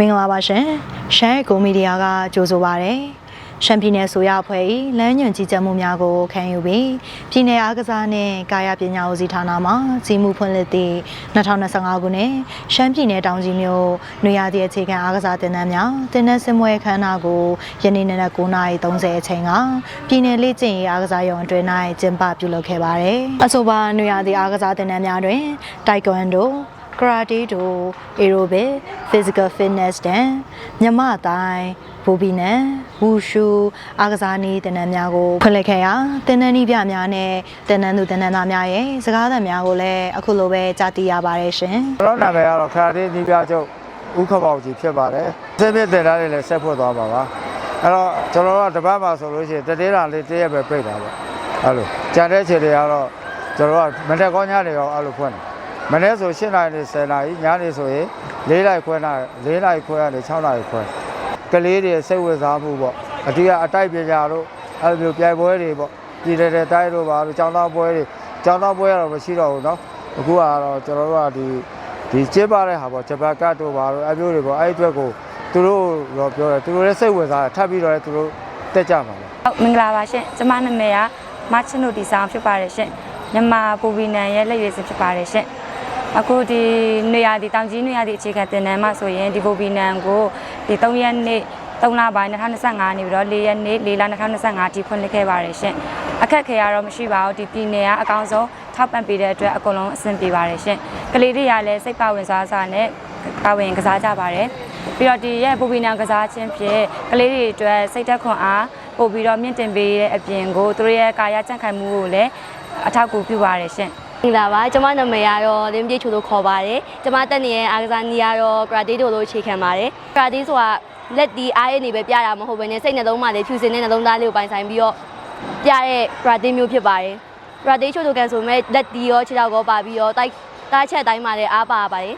မင်္ဂလာပါရှင်ရှမ်းကိုမီဒီယာကကြိုဆိုပါရယ်ရှမ်းပြည်နယ်ဆိုရအဖွဲ့၏လမ်းညွှန်ကြီးကြပ်မှုများကိုခံယူပြီးပြည်내အားကစားနှင့်ကာယပညာဦးစီးဌာနမှကြီးမှုဖွင့်လှစ်သည့်2025ခုနှစ်ရှမ်းပြည်နယ်တောင်ကြီးမြို့နွေရာသီအခြေခံအားကစားတင်နန်းများတင်နန်းစင်ပွဲခမ်းနားကိုယနေ့နေ့9:30အချိန်ကပြည်내လေ့ကျင့်ရေးအားကစားရုံအတွင်း၌ကျင်းပပြုလုပ်ခဲ့ပါတယ်အဆိုပါနွေရာသီအားကစားတင်နန်းများတွင်တိုက်ကွမ်ဒို karate do aerobic physical fitness တန်မြမတိုင်းဘူဘီနန်ဝူရှူအားကစားနည်းတင်နန်းများကိုဖွင့်လှစ်ခဲ့ရာတင်နန်းနည်းပြများနဲ့တင်နန်းသူတင်နန်းသားများရဲ့စကားသံများကိုလည်းအခုလိုပဲကြားသိရပါတယ်ရှင်ကျွန်တော်နာမည်ကတော့ခရာတေးနီးပြချုပ်ဦးခပေါက်ကြီးဖြစ်ပါတယ်။စိတ်ပြည့်တင်တာတွေလည်းဆက်ဖို့သွားပါပါ။အဲ့တော့ကျွန်တော်တို့ကတပတ်မှာဆိုလို့ရှိရင်တတိယလေးတရက်ပဲပြိတ်တာပေါ့။အဲ့လိုကြံတဲ့ခြေတွေကတော့ကျွန်တော်ကမနေ့ကောညနေရောအဲ့လိုဖွင့်တယ်။ မနေ့ဆို8နာရီနဲ့10နာရီညနေဆိုရင်4နာရီခွဲနာ4နာရီခွဲကနေ6နာရီခွဲကလေးတွေစိတ်ဝင်စားမှုပေါ့အတိကအတိုက်ပညာတို့အဲ့လိုမျိုးပြိုင်ပွဲတွေပေါ့ပြည်တယ်တဲ့တိုက်တို့ပါလို့ကျောင်းသားပွဲတွေကျောင်းသားပွဲကတော့မရှိတော့ဘူးเนาะအခုကတော့ကျွန်တော်တို့ကဒီ ဒီကျင်းပတဲ့ဟာပေါ့ဂျပန်ကတ်တို့ပါတော့အမျိုးတွေပေါ့အဲ့ဒီအတွက်ကိုသူတို့တော့ပြောတယ်သူတို့လည်းစိတ်ဝင်စားတယ်ထပ်ပြီးတော့လည်းသူတို့တက်ကြမှာလေ ဟုတ်မင်္ဂလာပါရှင်ကျမနာမည်ကမချနိုဒီဆောင်ဖြစ်ပါတယ်ရှင်မြန်မာပူဗီနန်ရဲ့လက်ရွေးစင်ဖြစ်ပါတယ်ရှင် အခုဒီနေရာဒီတောင်ကြီးနေရာဒီအခြေခံတင်နန်းမှာဆိုရင်ဒီပူဗီနန်ကိုဒီ3ရက်နေ့3လပိုင်း2025နေပြီးတော့4ရက်နေ့4လ2025ထိဖွင့်လှစ်ခဲ့ပါတယ်ရှင်အခက်ခဲရတော့မရှိပါဘူးဒီပြည်နယ်ကအကောင်းဆုံးထောက်ပံ့ပေးတဲ့အတွက်အကုန်လုံးအဆင်ပြေပါတယ်ရှင်ကလေးတွေကလည်းစိတ်ပါဝင်စားစားနဲ့ပါဝင်ကစားကြပါတယ်ပြီးတော့ဒီရဲ့ပူဗီနန်ကစားခြင်းဖြင့်ကလေးတွေအတွက်စိတ်သက်ခွန်အားပို့ပြီးတော့မြင့်တင်ပေးတဲ့အပြင်ကိုသူတို့ရဲ့ကာယကြံ့ခိုင်မှုကိုလည်းအထောက်အကူပြုပါတယ်ရှင် မင်္ဂလာပါကျွန်မနာမည်ကတော့လင်းပြေချိုလို့ခေါ်ပါတယ်ကျွန်မတက်နေတဲ့အားကစားနည်းကတော့ karate တို့လို့အခြေခံပါတယ် karate ဆိုတာလက်ဒီအားရနေပဲပြတာမဟုတ်ဘဲနဲ့စိတ်နှလုံးမှာလည်းဖြူစင်တဲ့နှလုံးသားလေးကိုပိုင်ဆိုင်ပြီးတော့ပြတဲ့ karate မျိုးဖြစ်ပါတယ် karate ချိုလို့ကန်ဆိုမဲ့လက်ဒီရောခြေထောက်ရောပါပြီးတော့တိုက်တားချက်တိုင်းမှာလည်းအားပါပါတယ်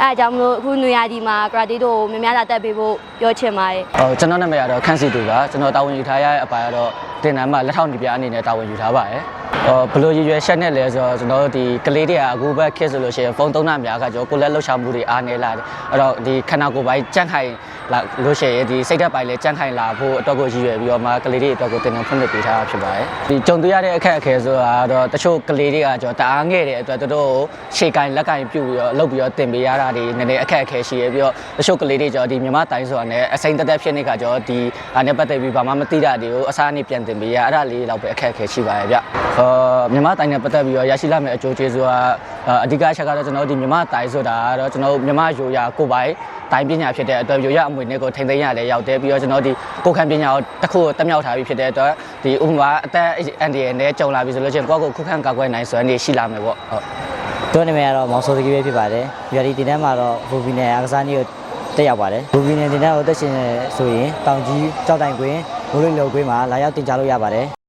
အဲအကြောင်းမလို့အခုနွေရာသီမှာ karate တို့ကိုများများလာတက်ပေးဖို့ပြောချင်ပါတယ်ဟိုကျွန်တော်နာမည်ကတော့ခန့်စီတူပါကျွန်တော်တာဝန်ယူထားရတဲ့အပိုင်းကတော့တင်နန်းမှာလက်ထောက်နေပြအနေနဲ့တာဝန်ယူထားပါတယ်ဟို ဘယ်လိုရည်ရွယ်ချက်နဲ့လဲဆိုတော့ကျွန်တော်တို့ဒီကလေးတွေကအခုဘက်ခေတ်ဆိုလို့ရှိရင်ဖုန်းသုံးတာများကကျွန်တော်ကိုယ်လက်လှုပ်ရှားမှုတွေအားနေလာတယ်အဲ့တော့ဒီခန္ဓာကိုယ်ပိုင်းကြန့်ခိုင်လာလို့ရှိရင်ဒီစိတ်ဓာတ်ပိုင်းလည်းကြန့်ခိုင်လာဖို့အတွက်ကိုရည်ရွယ်ပြီးတော့မှကလေးတွေအတွက်ကိုတင်နန်းဖွင့်လှစ်ပေးထားတာဖြစ်ပါတယ်ဒီကြုံတွေ့ရတဲ့အခက်အခဲဆိုတာတော့တချို့ကလေးတွေကကျွန်တော်တအားငယ်တဲ့အတွက်သူတို့ကိုရှေ့ကိုင်လက်ကင်ပြုတ်ပြီးတော့လုပ်ပြီးတော့တင်ပေးရတာတွေနည်းနည်းအခက်အခဲရှိရပြီးတော့တချို့ကလေးတွေကျွန်တော်ဒီမြမတိုင်းဆိုတာနဲ့အစိမ့်တက်တက်ဖြစ်နေခါကျွန်တော်ဒီအားနဲ့ပတ်သက်ပြီးဘာမှမသိတာတွေကိုအစားအနေပြန်တင်ပေးရအဲ့ဒါလေးတော့ပဲအခက်အခဲရှိပါရဲ့ဗျ။အာမြမတိုင်းနဲ့ပတ်သက်ပြီးတော့ရရှိလာမယ့်အကျိုးကျေးဇူးကအဓိကအချက်ကတော့ကျွန်တော်ဒီမြမတိုင်းဆိုတာကတော့ကျွန်တော်မြမရိုရာကိုပိုင်တိုင်းပညာဖြစ်တဲ့အတွက်ရိုရအမွေနဲ့ကိုထိမ့်သိမ်းရလဲရောက်တယ်ပြီးတော့ကျွန်တော်ဒီကိုခံပညာကိုတစ်ခုတက်မြောက်ထားပြီးဖြစ်တဲ့အတွက်ဒီဥပမာအသက်အန်ဒီရနဲ့ကြုံလာပြီဆိုလို့ချင်းကိုယ့်ကိုခုခံကာကွယ်နိုင်စွမ်းနေရှိလာမယ်ပေါ့ဟုတ်သူ့နာမည်ကတော့မောင်စောတကြီးပဲဖြစ်ပါတယ်။ဒီဒီတင်တန်းမှာတော့ဘူဘီနယ်အားကစားနည်းကိုတက်ရောက်ပါတယ်။ဘူဘီနယ်တင်တန်းကိုတက်ရှင်ဆိုရင်တောင်ကြီးကြောက်တိုင်ကွင်းမိုးလိလောကွင်းမှာလာရောက်တင်ကြလို့ရပါတယ်